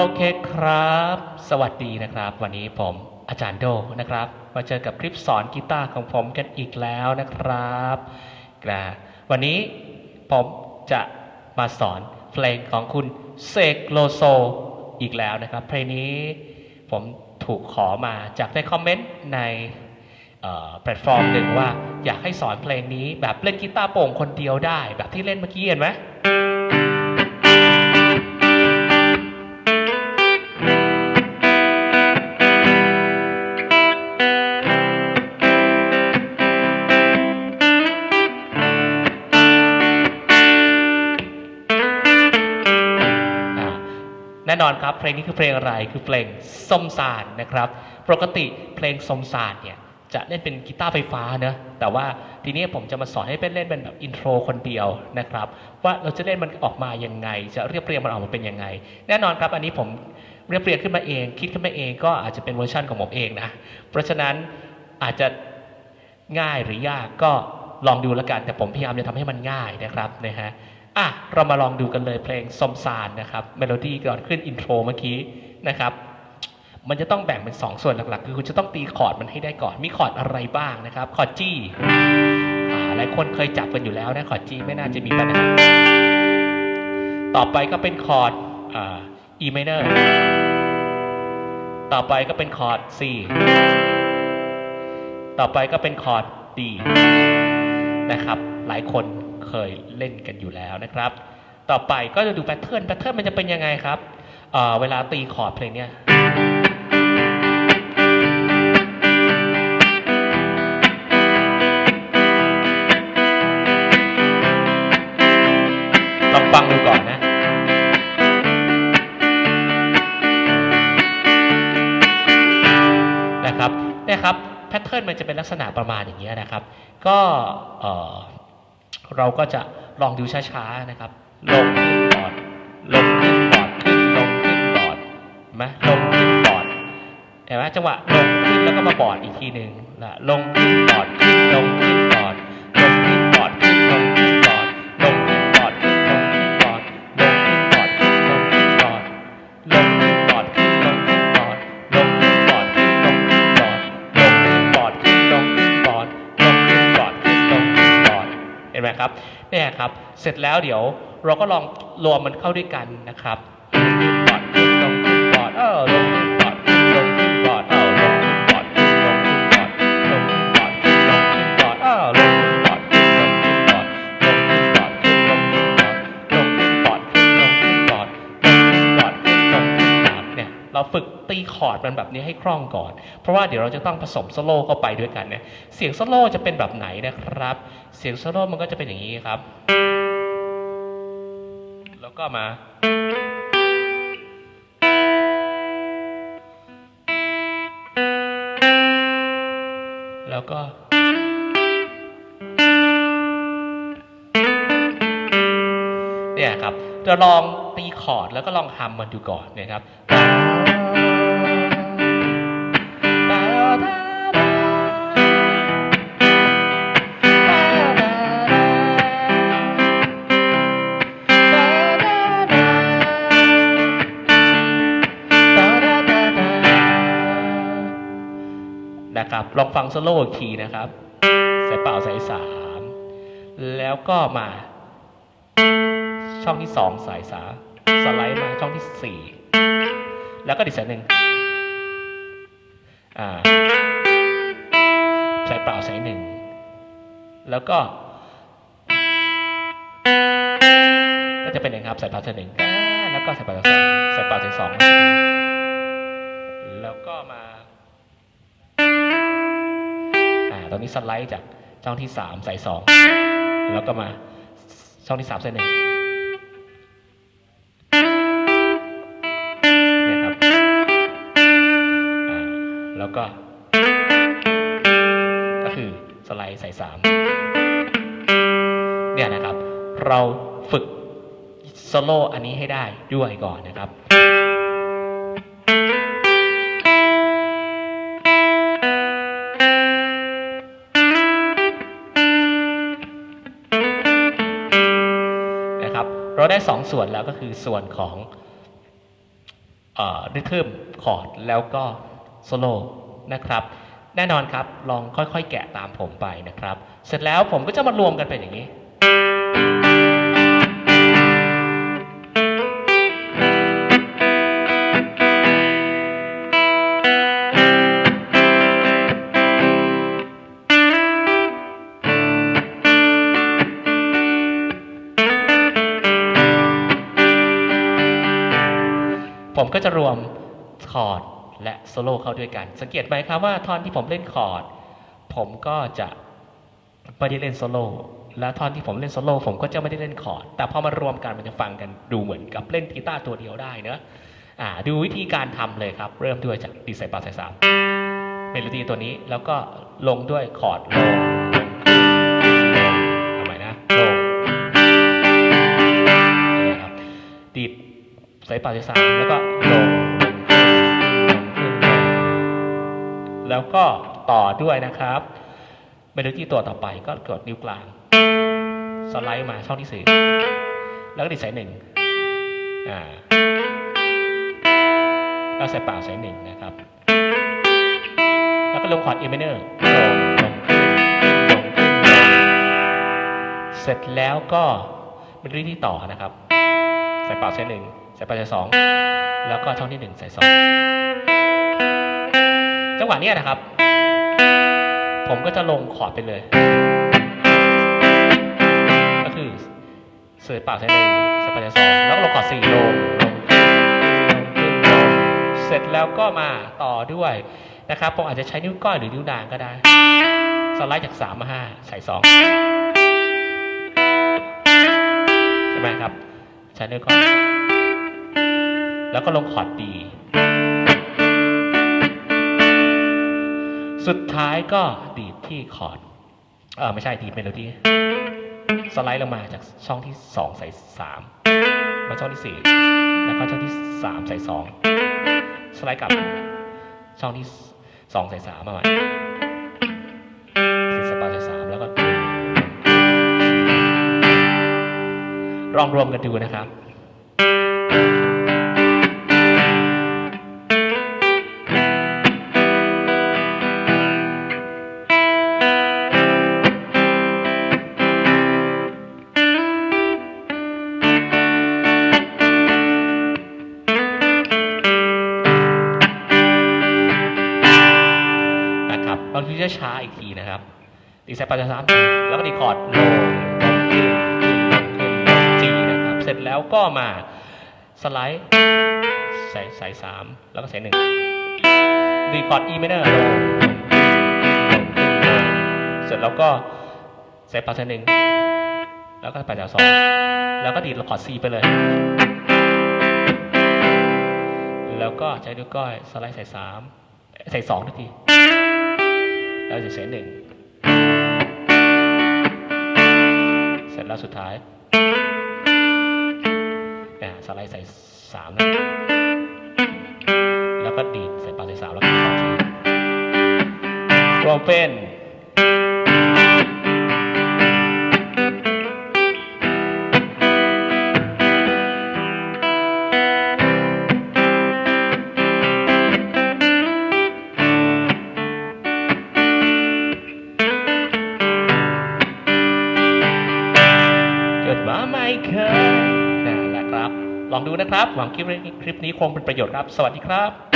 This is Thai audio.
โอเคครับ สวัสดีนะครับ วันนี้ผมอาจารย์โดนะครับ มาเจอกับคลิปสอนกีตาร์ของผมกันอีกแล้วนะครับนะวันนี้ผมจะมาสอนเพลงของคุณเสกโลโซอีกแล้วนะครับ เพลงนี้ผมถูกขอมาจากในคอมเมนต์ในแพลตฟอร์มหนึ่งว่าอยากให้สอนเพลงนี้แบบเล่นกีตาร์โปร่งคนเดียวได้ แบบที่เล่นเมื่อกี้เห็นไหม น่นอนครับ เพลงนี้คือเพลงอะไรคือเพลงสมสารนะครับ ปกติเพลงสมสารเนี่ยจะเล่นเป็นกีตาร์ไฟฟ้าเนอะแต่ว่าทีนี้ผมจะมาสอนให้เป็นเล่นเป็นแบบอินโทรคนเดียวนะครับ ว่าเราจะเล่นมันออกมายังไง จะเรียบเรียงมันออกมาเป็นยังไง แน่นอนครับ อันนี้ผมเรียบเรียงขึ้นมาเอง คิดขึ้นมาเองก็อาจจะเป็นเวอร์ชันของผมเองนะ เพราะฉะนั้นอาจจะง่ายหรือยากก็ลองดูแล้วกัน แต่ผมพยายามจะทำให้มันง่ายนะครับนะฮะ อะเรามาลองดูกันเลยเพลงสมสารนะครับเมโลดี้ก่อนขึ้นอินโทรเมื่อกี้นะครับมันจะต้องแบ่งเป็น 2 ส่วนหลักๆ คือคุณจะต้องตีคอร์ดมันให้ได้ก่อน มีคอร์ดอะไรบ้างนะครับ คอร์ดจี้หลายคนเคยจับกันอยู่แล้วนะคอร์ดจี้ไม่น่าจะมีปัญหาต่อไปก็เป็นคอร์ดอ่า E minor ต่อไปก็เป็นคอร์ด C ต่อไปก็เป็นคอร์ด D นะครับ หลายคน เคยเล่นกันอยู่แล้วนะครับ ต่อไปก็จะดูแพทเทิร์นแพทเทิร์นมันจะเป็นยังไงครับเเวลาตีคอร์ดเพลงเนี้ยลองฟังดูก่อนนะนะครับนี่ครับแพทเทิร์นมันจะเป็นลักษณะประมาณอย่างนี้ยนะครับ ก็ เราก็จะลองดูช้าๆนะครับ ลงขึ้นบอร์ดลงขึ้นบอร์ดขึ้นลงขึ้นบอร์ดไหมลงขึ้นบอร์ดเห็นไหมจังหวะลงขึ้นแล้วก็มาบอร์ดอีกทีหนึ่งนะลงขึ้นบอร์ด ห็นไหมครับเนี่ยครับ เสร็จแล้วเดี๋ยวเราก็ลองรวมมันเข้าด้วยกันนะครับ ฝึกตีคอร์ดมันแบบนี้ให้คล่องก่อน เพราะว่าเดี๋ยวเราจะต้องผสมโซโล่เข้าไปด้วยกันเนี่ยเสียงโซโล่จะเป็นแบบไหนนะครับ เสียงโซโล่มันก็จะเป็นอย่างนี้ครับ แล้วก็มาแล้วก็ เนี่ยครับ จะลองตีคอร์ดแล้วก็ลองทำมันดูก่อนนะครับนะครับลองฟังโซโล่อีกทีนะครับสายเปล่าสายสาม แล้วก็มา ช่องที่สองสายสามสไลด์มาช่องที่สี่แล้วก็ดิสายหนึ่งอ่าสายเปล่าสายหนึ่งแล้วก็ ก็จะเป็นอย่างครับสายเปล่าสายหนึ่งแล้วก็สายเปล่าสายสองสายเปล่าสายสองแล้วก็มาอ่าตอนนี้สไลด์จากช่องที่สามสายสองแล้วก็มาช่องที่สามสายหนึ่ง แล้วก็ ก็คือสไลด์ใส่สามเนี่ยนะครับ เราฝึกโซโล่อันนี้ให้ได้ด้วยก่อนนะครับนะครับ เราได้สองส่วนแล้วก็คือส่วนของริทึมคอร์ดแล้วก็ โซโล่นะครับ แน่นอนครับลองค่อยๆ แกะตามผมไปนะครับ เสร็จแล้วผมก็จะมารวมกันเป็นอย่างนี้ผมก็จะรวมคอร์ด และโซโล่เข้าด้วยกัน สังเกตไหมครับว่าท่อนที่ผมเล่นคอร์ด ผมก็จะไม่ได้เล่นโซโล่และท่อนที่ผมเล่นโซโล่ผมก็จะไม่ได้เล่นคอร์ด แต่พอมารวมกันมันจะฟังกันดูเหมือนกับเล่นกีตาร์ตัวเดียวได้เนอะอ่าดูวิธีการทำเลยครับ เริ่มด้วยจากดีไซน์ปาสายสามเมโลดี้ตัวนี้แล้วก็ลงด้วยคอร์ดลงทำไมนะลงนะครับดีดสายปาสายสามแล้วก็ลง แล้วก็ต่อด้วยนะครับเมโลดี้ตัวต่อไปก็กดนิ้วกลาง สไลด์มาช่องที่สี่แล้วก็ดีดสายหนึ่งอ่าแล้วใส่เปล่าสายหนึ่งนะครับ แล้วก็ลงคอร์ดเอเมเนอร์ลงลงขึ้นลงขึ้นลงเสร็จแล้วก็เมโลดี้ที่ต่อนะครับ ใส่เปล่าสายหนึ่งใส่เปล่าสายสองแล้วก็ช่องที่หนึ่งใส่สอง จังหวะเนี้ยนะครับ ผมก็จะลงคอร์ดไปเลย ก็คือเสือเปล่าใช้หนึ่งสเปรย์สองแล้วก็ลงคอร์ดสี่ลงลงลงขึ้นลงเสร็จแล้วก็มาต่อด้วยนะครับผมอาจจะใช้นิ้วก้อยหรือนิ้วนางก็ได้ สไลด์จากสามมาห้าใส่สองใช่ไหมครับ ใช้นิ้วก้อยแล้วก็ลงคอร์ดดี สุดท้ายก็ดีดที่คอร์ดเออไม่ใช่ดีดเมโลดี้สไลด์ลงมาจากช่องที่สองใส่สามมาช่องที่สี่แล้วก็ช่องที่สามใส่สองสไลด์กลับ ช่องที่สองใส่สามมาใหม่สี่สปาใส่สามแล้วก็ลองรวมกันดูนะครับ ดีไซน์ปาจะสามแล้วก็ดีคอร์ดลงลงขึ้นขึ้นลงขึ้นลงจีนะครับ เสร็จแล้วก็มาสไลด์ใส่ใส่สามแล้วก็ใส่หนึ่งดีคอร์ดอีเมเนอร์ลงลงขึ้นลงเสร็จแล้วก็ใส่ปาใส่หนึ่งแล้วก็ปาจะสองแล้วก็ดีดคอร์ดซีไปเลยแล้วก็ใช้นิ้วก้อยสไลด์ใส่สามใส่สองที แล้วจะใช้หนึ่ง แล้วสุดท้ายอ่าสไลด์ใส่สามนะแล้วก็ดีดใส่ปลาใส่สามแล้วก็ต่อทีรวมเป็น ดูนะครับ หวังคลิปนี้คลิปนี้คงเป็นประโยชน์ครับ สวัสดีครับ